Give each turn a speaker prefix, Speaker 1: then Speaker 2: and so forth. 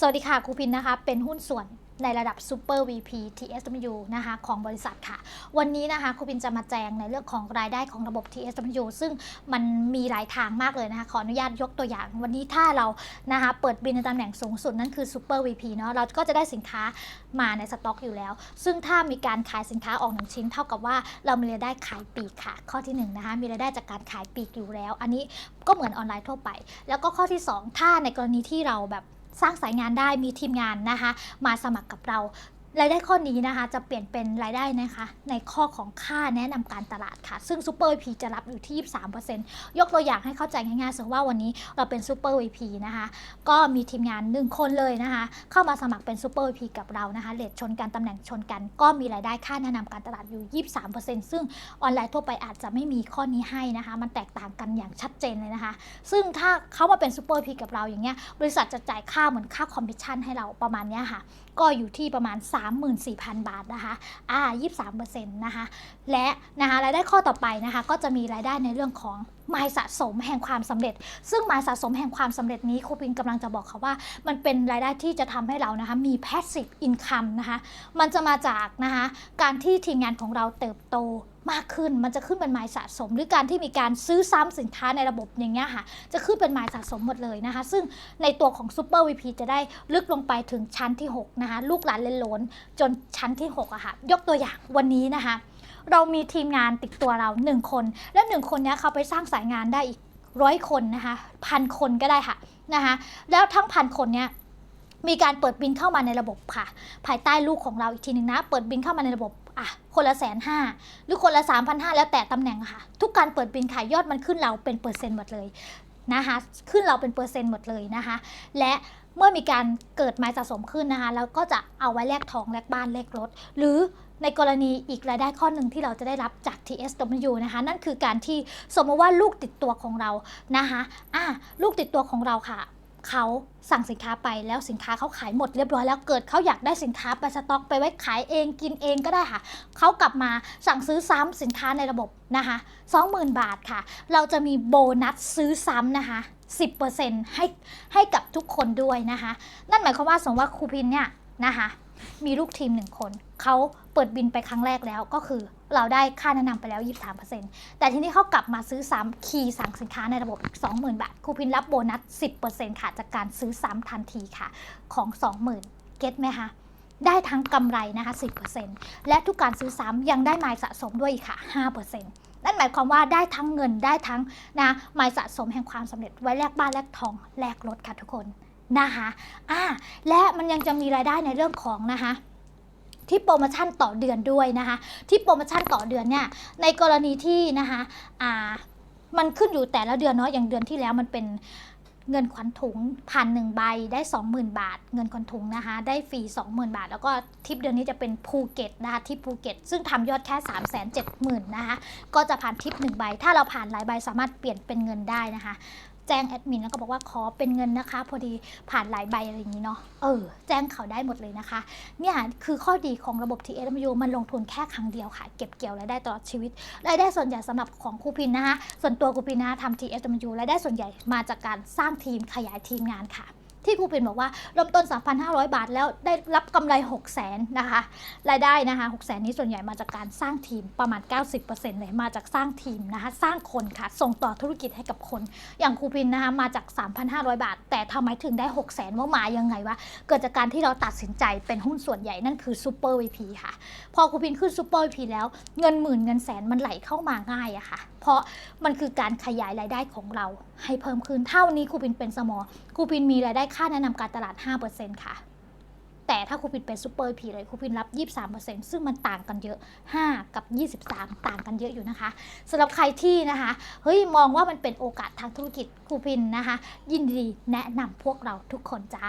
Speaker 1: สวัสดีค่ะครูพินนะคะ เป็นหุ้นส่วนในระดับ Super VP TSW นะคะของบริษัทค่ะ วันนี้นะคะครูพินจะมาแจงในเรื่องของรายได้ของระบบ TSW ซึ่งมันมีหลายทางมากเลยนะคะ ขออนุญาตยกตัวอย่าง วันนี้ถ้าเรานะคะเปิดบินในตำแหน่งสูงสุดนั่นคือ Super VP เนาะเราก็จะได้สินค้ามาในสต็อกอยู่แล้ว ซึ่งถ้ามีการขายสินค้าออกหนึ่งชิ้น เท่ากับว่าเรามีรายได้ขายปีกค่ะ ข้อที่หนึ่งนะคะมีรายได้จากการขายปีกอยู่แล้ว อันนี้ก็เหมือนออนไลน์ทั่วไป แล้วก็ข้อที่สองถ้าในกรณีที่เราแบบ สร้างสายงานได้มีทีมงานนะคะ มาสมัครกับเรา รายได้ข้อนี้นะคะจะเปลี่ยนเป็นรายได้นะคะ ในข้อของค่าแนะนำการตลาดค่ะ ซึ่ง Super VP จะรับอยู่ที่ 23%ยกตัวอย่างให้เข้าใจง่ายๆสมมติว่าวันนี้เราเป็น Super VP นะคะ ก็มีทีมงาน 1 คนเลยนะคะ เข้ามาสมัครเป็น Super VP กับเรานะคะเลทชนกันตำแหน่งชนกัน ก็มีรายได้ค่าแนะนำการตลาดอยู่ 23%ซึ่งออนไลน์ทั่วไปอาจจะไม่มีข้อนี้ให้นะคะ มันแตกต่างกันอย่างชัดเจนเลยนะคะ ซึ่งถ้าเขามาเป็นซูเปอร์พีกับเราอย่างเงี้ยบริษัทจะจ่ายค่าเหมือนค่าคอมมิชชั่นให้เราประมาณเนี้ยค่ะ ก็อยู่ที่ประมาณ34,000 บาทนะคะอ่า23%นะคะและนะคะรายได้ข้อต่อไปนะคะก็จะมีรายได้ในเรื่องของหมายสะสมแห่งความสำเร็จ ซึ่งหมายสะสมแห่งความสำเร็จนี้ครูปินกำลังจะบอกค่ะว่า มันเป็นรายได้ที่จะทำให้เรานะคะมี passive income นะคะมันจะมาจากนะคะการที่ทีมงานของเราเติบโต มากขึ้น มันจะขึ้นเป็นไมล์สะสม หรือการที่มีการซื้อซ้ำสินค้าในระบบอย่างเงี้ยค่ะ จะขึ้นเป็นไมล์สะสมหมดเลยนะคะ ซึ่งในตัวของ Super VP จะได้ลึกลงไปถึงชั้นที่ 6 นะคะ ลูกหลานเลนโหลนจนชั้นที่6อะค่ะ ยกตัวอย่างวันนี้นะคะ เรามีทีมงานติดตัวเรา 1 คน และ1คนนี้เขาไปสร้างสายงานได้อีกร้อยคนนะคะพันคนก็ได้ค่ะนะคะแล้วทั้งพันคนเนี้ยมีการเปิดบินเข้ามาในระบบค่ะ ภายใต้ลูกของเราอีกทีหนึ่งนะ เปิดบินเข้ามาในระบบ อะคนละแสนห้าหรือคนละ 3,500 แล้วแต่ตำแหน่งค่ะ ทุกการเปิดบินขายยอดมันขึ้นเราเป็นเปอร์เซ็นต์หมดเลยนะคะขึ้นเราเป็นเปอร์เซ็นต์หมดเลยนะคะ และเมื่อมีการเกิดไม้สะสมขึ้นนะคะแล้วก็จะเอาไว้แลกทองแลกบ้านแลกรถ หรือในกรณีอีกรายได้ข้อหนึ่งที่เราจะได้รับจาก TSW นะคะ นั่นคือการที่สมมติว่าลูกติดตัวของเรานะคะอะลูกติดตัวของเราค่ะ เขาสั่งสินค้าไปแล้วสินค้าเขาขายหมดเรียบร้อยแล้วเกิดเขาอยากได้สินค้าไปสต็อกไปไว้ขายเองกินเองก็ได้ค่ะเขากลับมาสั่งซื้อซ้ำสินค้าในระบบนะคะ20,000 บาทค่ะ เราจะมีโบนัสซื้อซ้ำนะคะ 10%ให้ให้กับทุกคนด้วยนะคะ นั่นหมายความว่าสมมติว่าครูพินเนี่ยนะคะมีลูกทีมหนึ่งคนเขาเปิดบินไปครั้งแรกแล้วก็คือ เราได้ค่าแนะนำไปแล้ว 23%แต่ทีนี้เขากลับมาซื้อซ้ำคีย์สั่งสินค้าในระบบอีก20,000 บาทครูพินรับโบนัส 10%ค่ะจากการซื้อซ้ำทันทีค่ะ ของ 20,000 เก็ตไหมคะได้ทั้งกำไรนะคะ 10%และทุกการซื้อซ้ำยังได้ไมล์สะสมด้วยอีกค่ะ 5%นั่นหมายความว่าได้ทั้งเงินได้ทั้งนะไมล์สะสมแห่งความสำเร็จไว้แลกบ้านแลกทองแลกรถค่ะทุกคนนะคะอ่าและมันยังจะมีรายได้ในเรื่องของนะคะ ที่โปรโมชั่นต่อเดือนด้วยนะคะ ที่โปรโมชั่นต่อเดือนเนี่ยในกรณีที่นะคะอ่ามันขึ้นอยู่แต่ละเดือนเนาะอย่างเดือนที่แล้วมันเป็นเงินขวัญถุงพันหนึ่งใบได้ 20,000 บาท เงินขวัญถุงนะคะ ได้ฟรี 20,000 บาท แล้วก็ทริปเดือนนี้จะเป็นภูเก็ตนะคะทิปภูเก็ต ซึ่งทำยอดแค่ 3 7 0 0 0 0นะคะก็จะผ่านทริปหนึ่งใบ ถ้าเราผ่านหลายใบสามารถเปลี่ยนเป็นเงินได้นะคะ แจ้งแอดมินแล้วก็บอกว่าขอเป็นเงินนะคะ พอดีผ่านหลายใบอะไรอย่างนี้เนาะเออแจ้งเขาได้หมดเลยนะคะเนี่ยคือข้อดีของระบบ TSMU มันลงทุนแค่ครั้งเดียวค่ะ เก็บเกี่ยวรายได้ตลอดชีวิตรายได้ส่วนใหญ่สำหรับของครูพินนะคะส่วนตัวครูพินนะคะทำ TSMU รายได้ส่วนใหญ่มาจากการสร้างทีมขยายทีมงานค่ะ ที่ครูพินบอกว่าเริ่มต้น 3,500 บาทแล้วได้รับกำไร 6 0 0 0 0นนะคะรายได้นะคะ6 0 0 0 0นี้ส่วนใหญ่มาจากการสร้างทีมประมาณ 90%เลยมาจากสร้างทีมนะคะสร้างคนค่ะส่งต่อธุรกิจให้กับคน อย่างครูพินนะคะมาจาก 3,500 บาท แต่ทำไมถึงได้6 0 0 0 0ว่ามายังไงวะเกิดจากการที่เราตัดสินใจเป็นหุ้นส่วนใหญ่นั่นคือซูเปอร์วีพีค่ะ พอครูพินขึ้นซูเปอร์วีพีแล้วเงินหมื่นเงินแสนมันไหลเข้ามาง่ายอะค่ะ เพราะมันคือการขยายรายได้ของเราให้เพิ่มขึ้นเท่านี้ครูพินเป็นสมอครูพินมีรายได้ค่าแนะนำการตลาด 5%ค่ะ แต่ถ้าครูปินเป็นซูเปอร์พีเลยครูปินรับ 23%ซึ่งมันต่างกันเยอะ 5 กับ 23 ต่างกันเยอะอยู่นะคะสำหรับใครที่นะคะเฮ้ยมองว่ามันเป็นโอกาสทางธุรกิจครูพินนะคะ ยินดีแนะนำพวกเราทุกคนจ้า